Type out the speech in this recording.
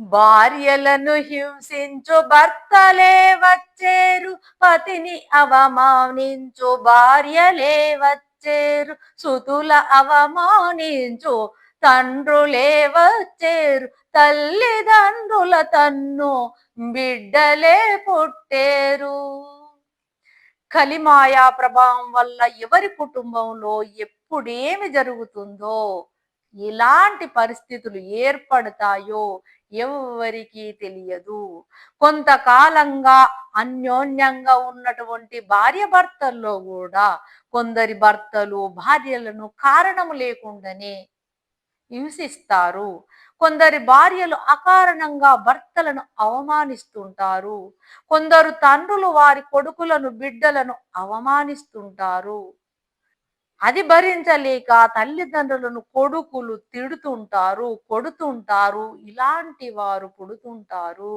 భార్యలను హింసించు భర్తలే వచ్చేరు పతిని అవమానించు భార్యలే వచ్చేరు సుతుల అవమానించు తండ్రులే వచ్చేరు తల్లిదండ్రుల తన్ను బిడ్డలే పుట్టేరు. కలిమాయా ప్రభావం వల్ల ఎవరి కుటుంబంలో ఎప్పుడేమి జరుగుతుందో ఎలాంటి పరిస్థితులు ఏర్పడతాయో ఎవరికీ తెలియదు. కొంతకాలంగా అన్యోన్యంగా ఉన్నటువంటి భార్య భర్తల్లో కూడా కొందరి భర్తలు భార్యలను కారణం లేకుండానే హింసిస్తారు. కొందరి భార్యలు అకారణంగా భర్తలను అవమానిస్తుంటారు. కొందరు తండ్రులు వారి కొడుకులను బిడ్డలను అవమానిస్తుంటారు. అది భరించలేక తల్లిదండ్రులను కొడుకులు తిడుతుంటారు కొడుతుంటారు ఇలాంటి వారు పుడుతుంటారు.